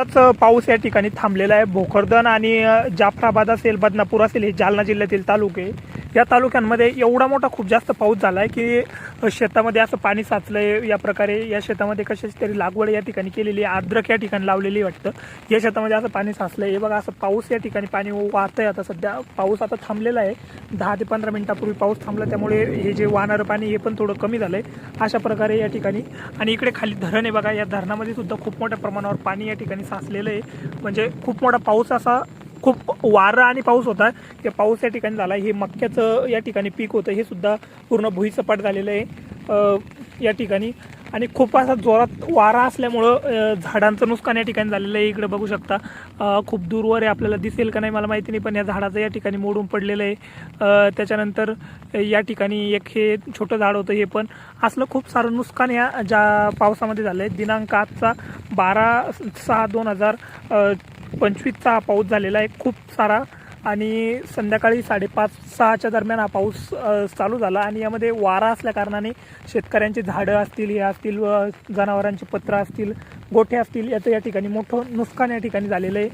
आताच पाऊस या ठिकाणी थांबलेला आहे. भोकरदन आणि जाफराबाद असेल बदनापूर असेल हे जालना जिल्ह्यातील तालुके. या तालुक्यांमध्ये एवढा मोठा खूप जास्त पाऊस झाला आहे की शेतामध्ये असं पाणी साचलंय या प्रकारे. या शेतामध्ये कशाची तरी लागवड या ठिकाणी केलेली आहे. आद्रक या ठिकाणी लावलेली वाटतं. या शेतामध्ये असं पाणी साचलंय. हे बघा असं पाऊस या ठिकाणी पाणी वाहतंय आता सध्या. पाऊस आता थांबलेला आहे. दहा ते पंधरा मिनिटापूर्वी पाऊस थांबला त्यामुळे हे जे वाहणारं पाणी हे पण थोडं कमी झालंय. अशा प्रकारे या ठिकाणी. आणि इकडे खाली धरण आहे बघा. या धरणामध्ये सुद्धा खूप मोठ्या प्रमाणावर पाणी या ठिकाणी साचलेलं आहे. म्हणजे खूप मोठा पाऊस असा खूप वारा आणि पाऊस होता ते पाऊस या ठिकाणी झाला. हे मक्याचं या ठिकाणी पीक होतं. हे सुद्धा पूर्ण भुईसपाट झालेलं आहे या ठिकाणी. आणि खूप असा जोरात वारा असल्यामुळं झाडांचं नुकसान या ठिकाणी झालेलं आहे. इकडे बघू शकता खूप दूरवर आहे. आपल्याला दिसेल का नाही मला माहिती नाही पण या झाडाचं या ठिकाणी मोडून पडलेलं आहे. त्याच्यानंतर या ठिकाणी एक हे छोटं झाड होतं हे पण असलं खूप सारं नुकसान या ज्या पावसामध्ये झालं आहे दिनांक आजचा बारा सहा दोन हजार पंचवीसचा हा पाऊस झालेला आहे खूप सारा. आणि संध्याकाळी साडेपाच सहाच्या दरम्यान हा पाऊस चालू झाला. आणि यामध्ये वारा असल्या कारणाने शेतकऱ्यांची झाडं असतील हे असतील व जनावरांची पत्र असतील गोठे असतील याचं या ठिकाणी मोठं नुकसान या ठिकाणी झालेलं आहे.